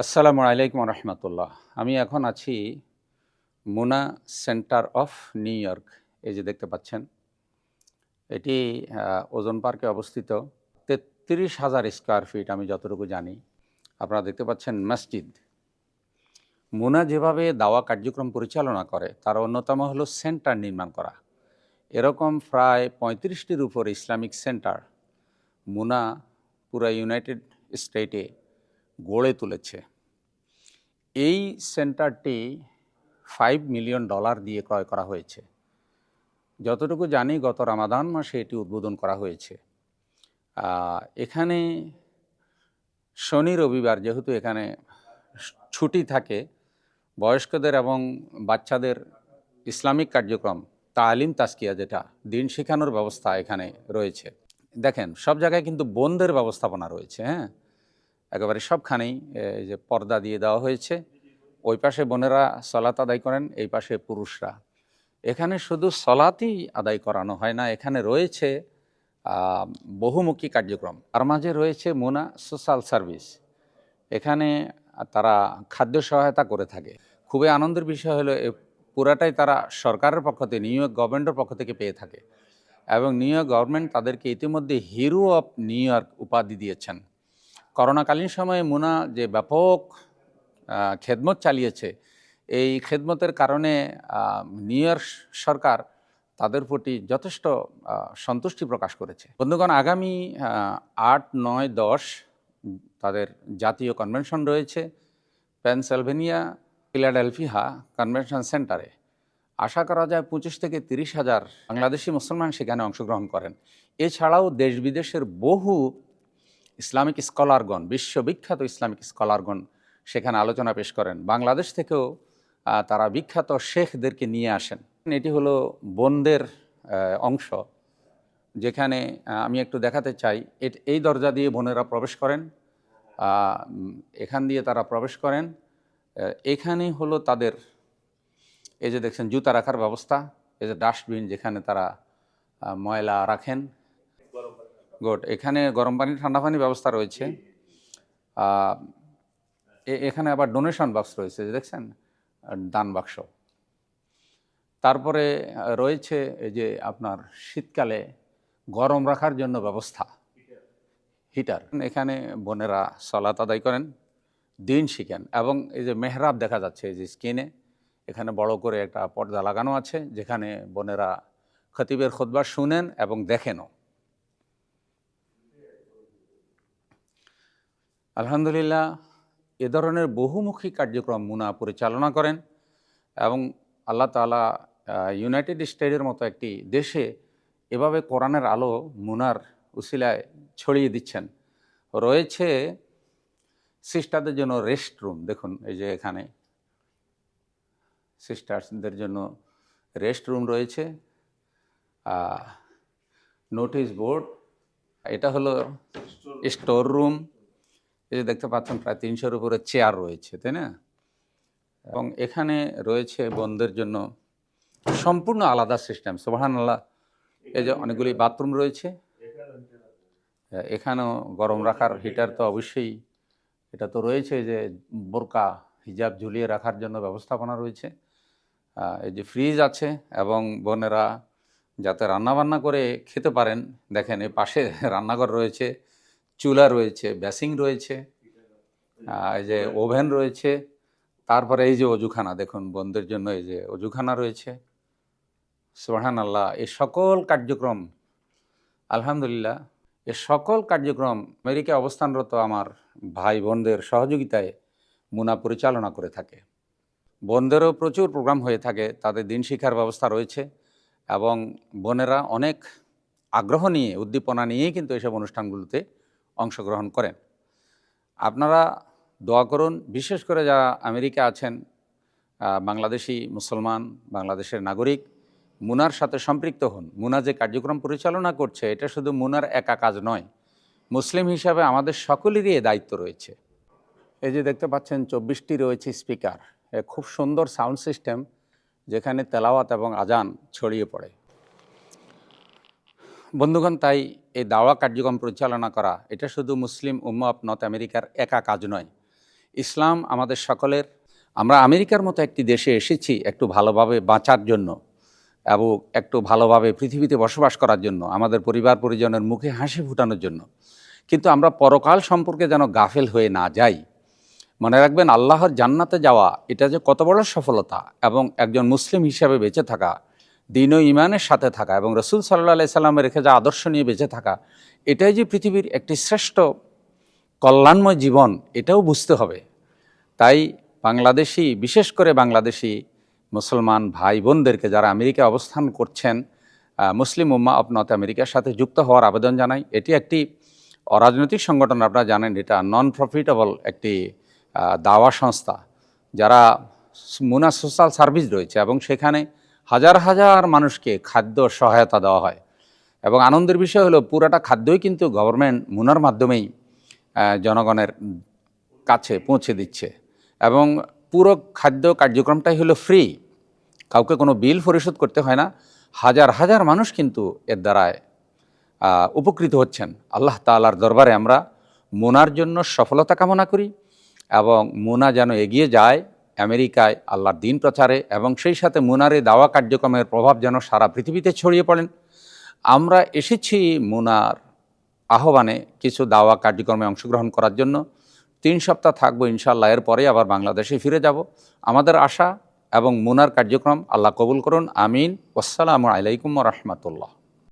আসসালামু আলাইকুম রহমতুল্লাহ। আমি এখন আছি MUNA centre of New York, এই যে দেখতে পাচ্ছেন। এটি ওজন পার্কে অবস্থিত। তেত্রিশ হাজার স্কোয়ার ফিট আমি যতটুকু জানি। আপনারা দেখতে পাচ্ছেন মসজিদ। মুনা যেভাবে দাওয়া কার্যক্রম পরিচালনা করে, তার অন্যতম হলো সেন্টার নির্মাণ করা। এরকম প্রায় পঁয়ত্রিশটির উপর ইসলামিক সেন্টার মুনা পুরা ইউনাইটেড স্টেটে গড়ে তুলেছে। এই সেন্টারটি ফাইভ মিলিয়ন ডলার দিয়ে ক্রয় করা হয়েছে। যতটুকু জানি গত রামাদান মাসে এটি উদ্বোধন করা হয়েছে। এখানে শনি রবিবার যেহেতু এখানে ছুটি থাকে, বয়স্কদের এবং বাচ্চাদের ইসলামিক কার্যক্রম, তালিম তাস্কিয়া যেটা, দিন শেখানোর ব্যবস্থা এখানে রয়েছে। দেখেন, সব জায়গায় কিন্তু বন্ধের ব্যবস্থাপনা রয়েছে হ্যাঁ? একেবারে সবখানেই এই যে পর্দা দিয়ে দেওয়া হয়েছে। ওই পাশে বোনেরা সলাত আদায় করেন, এই পাশে পুরুষরা। এখানে শুধু সলাতই আদায় করানো হয় না, এখানে রয়েছে বহুমুখী কার্যক্রম। তার মাঝে রয়েছে মোনা সোশ্যাল সার্ভিস। এখানে তারা খাদ্য সহায়তা করে থাকে। খুবই আনন্দের বিষয় হলো পুরাটাই তারা সরকারের পক্ষ থেকে, নিউ ইয়র্ক গভর্নমেন্টের পক্ষ থেকে পেয়ে থাকে। এবং নিউ ইয়র্ক গভর্নমেন্ট তাদেরকে ইতিমধ্যে হিরো অফ নিউ ইয়র্ক উপাধি দিয়েছেন। করোনাকালীন সময়ে মুনা যে ব্যাপক খেদমত চালিয়েছে, এই খেদমতের কারণে নিউ ইয়র্ক সরকার তাদের প্রতি যথেষ্ট সন্তুষ্টি প্রকাশ করেছে। বন্ধুগণ, আগামী আট, নয়, দশ তাদের জাতীয় কনভেনশন রয়েছে পেনসেলভেনিয়া, ফিলাডেলফিয়া কনভেনশন সেন্টারে। আশা করা যায় পঁচিশ থেকে তিরিশ হাজার বাংলাদেশি মুসলমান সেখানে অংশগ্রহণ করেন। এছাড়াও দেশ বিদেশের বহু ইসলামিক স্কলারগণ, বিশ্ববিখ্যাত ইসলামিক স্কলারগণ সেখানে আলোচনা পেশ করেন। বাংলাদেশ থেকেও তারা বিখ্যাত শেখদেরকে নিয়ে আসেন। এটি হলো বন্দের অংশ। যেখানে আমি একটু দেখাতে চাই এই দরজা দিয়ে বোনেরা প্রবেশ করেন এখান দিয়ে তারা প্রবেশ করেন। এখানে হলো তাদের, এই যে দেখছেন, জুতা রাখার ব্যবস্থা, এই যে ডাস্টবিন যেখানে তারা ময়লা রাখেন। গুড। এখানে গরম পানি ঠান্ডা পানি ব্যবস্থা রয়েছে। এ- এখানে আবার ডোনেশন বাক্স রয়েছে যে দেখছেন? দান বাক্স। তারপরে রয়েছে এই যে আপনার শীতকালে গরম রাখার জন্য ব্যবস্থা। হিটার। এখানে বোনেরা সলাত আদায় করেন দিন শিখেন এবং এই যে মেহরাব দেখা যাচ্ছে এই যে স্কিনে এখানে বড় করে একটা পর্দা লাগানো আছে যেখানে বোনেরা খতিবের খোদবা শুনেন এবং দেখেনও। আলহামদুলিল্লাহ এ ধরনের বহুমুখী কার্যক্রম মুনা পরিচালনা করেন এবং আল্লাহ তালা ইউনাইটেড স্টেটের মতো একটি দেশে এভাবে কোরআনের আলো মুনার উসিলায় ছড়িয়ে দিচ্ছেন। রয়েছে সিস্টারদের জন্য রেস্ট রুম দেখুন এই যে এখানে। সিস্টার্সদের জন্য রেস্ট রুম রয়েছে। নোটিশ বোর্ড এটা হলো স্টোর রুম। এই যে দেখতে পাচ্ছেন, প্রায় তিনশোর উপরে চেয়ার রয়েছে, তাই না? এবং এখানে রয়েছে বোনদের জন্য সম্পূর্ণ আলাদা সিস্টেম সোহান আল্লাহ এই যে অনেকগুলি বাথরুম রয়েছে। এখানেও গরম রাখার হিটার তো অবশ্যই, এটা তো রয়েছে যে বোরকা, হিজাব ঝুলিয়ে রাখার জন্য ব্যবস্থাপনা রয়েছে। এই যে ফ্রিজ আছে, এবং বোনেরা যাতে রান্নাবান্না করে খেতে পারেন, দেখেন এই পাশে রান্নাঘর রয়েছে। চুলা রয়েছে বেসিং রয়েছে এই যে ওভেন রয়েছে, তারপরে এই যে অজুখানা, দেখুন বোনদের জন্য এই যে অজুখানা রয়েছে। সোহান আল্লাহ এই সকল কার্যক্রম, আলহামদুলিল্লাহ, এ সকল কার্যক্রম আমেরিকায় অবস্থানরত আমার ভাই বোনদের সহযোগিতায় মুনা পরিচালনা করে থাকে। বোনদেরও প্রচুর প্রোগ্রাম হয়ে থাকে, তাদের দিন শিক্ষার ব্যবস্থা রয়েছে এবং বোনেরা অনেক আগ্রহ নিয়ে, উদ্দীপনা নিয়েই কিন্তু এসব অনুষ্ঠানগুলোতে অংশগ্রহণ করেন। আপনারা দোয়া করুন, বিশেষ করে যারা আমেরিকা আছেন বাংলাদেশি মুসলমান, বাংলাদেশের নাগরিক, মুনার সাথে সম্পৃক্ত হন। মুনা যে কার্যক্রম পরিচালনা করছে, এটা শুধু মুনার একা কাজ নয়, মুসলিম হিসাবে আমাদের সকলেরই এ দায়িত্ব রয়েছে। এই যে দেখতে পাচ্ছেন, চব্বিশটি রয়েছে স্পিকার। খুব সুন্দর সাউন্ড সিস্টেম, যেখানে তেলাওয়াত এবং আজান ছড়িয়ে পড়ে। বন্ধুগণ, তাই এই দাওয়া কার্যক্রম পরিচালনা করা, এটা শুধু মুসলিম উম্মা অফ নর্থ আমেরিকার একা কাজ নয়। ইসলাম আমাদের সকলের, আমরা আমেরিকার মতো একটি দেশে এসেছি একটু ভালোভাবে বাঁচার জন্য এবং একটু ভালোভাবে পৃথিবীতে বসবাস করার জন্য, আমাদের পরিবার পরিজনের মুখে হাসি ফুটানোর জন্য। কিন্তু আমরা পরকাল সম্পর্কে যেন গাফেল হয়ে না যাই। মনে রাখবেন, আল্লাহর জান্নাতে যাওয়া, এটা যে কত বড় সফলতা এবং একজন মুসলিম হিসাবে বেঁচে থাকা দিন ও ইমানের সাথে থাকা এবং রসুল সাল্লাহ সাল্লামের রেখে যা আদর্শ নিয়ে বেঁচে থাকা, এটাই যে পৃথিবীর একটি শ্রেষ্ঠ কল্যাণময় জীবন, এটাও বুঝতে হবে। তাই বাংলাদেশি, বিশেষ করে বাংলাদেশি মুসলমান ভাই বোনদেরকে যারা আমেরিকায় অবস্থান করছেন মুসলিম উম্মা নর্থ আমেরিকার সাথে যুক্ত হওয়ার আবেদন জানাই। এটি একটি অরাজনৈতিক সংগঠন, আপনারা জানেন এটা নন প্রফিটেবল একটি দাওয়া সংস্থা, যারা মুনা সোশ্যাল সার্ভিস রয়েছে এবং সেখানে হাজার হাজার মানুষকে খাদ্য সহায়তা দেওয়া হয়। এবং আনন্দের বিষয় হলো, পুরাটা খাদ্যই কিন্তু গভর্নমেন্ট মুনার মাধ্যমেই জনগণের কাছে পৌঁছে দিচ্ছে। এবং পুরো খাদ্য কার্যক্রমটাই হলো ফ্রি কাউকে কোনো বিল পরিশোধ করতে হয় না। হাজার হাজার মানুষ কিন্তু এর দ্বারায় উপকৃত হচ্ছেন। আল্লাহ তাআলার দরবারে আমরা মোনার জন্য সফলতা কামনা করি এবং মোনা যেন এগিয়ে যায় আমেরিকায় আল্লাহর দিন প্রচারে এবং সেই সাথে মুনারে দাওয়া কার্যক্রমের প্রভাব যেন সারা পৃথিবীতে ছড়িয়ে পড়েন। আমরা এসেছি মুনার আহ্বানে কিছু দাওয়া কার্যক্রমে অংশগ্রহণ করার জন্য। তিন সপ্তাহ থাকব ইনশাল্লাহ এর পরে আবার বাংলাদেশে ফিরে যাব। আমাদের আশা এবং মুনার কার্যক্রম আল্লাহ কবুল করুন, আমিন। আসসালামু আলাইকুম রহমতুল্লাহ।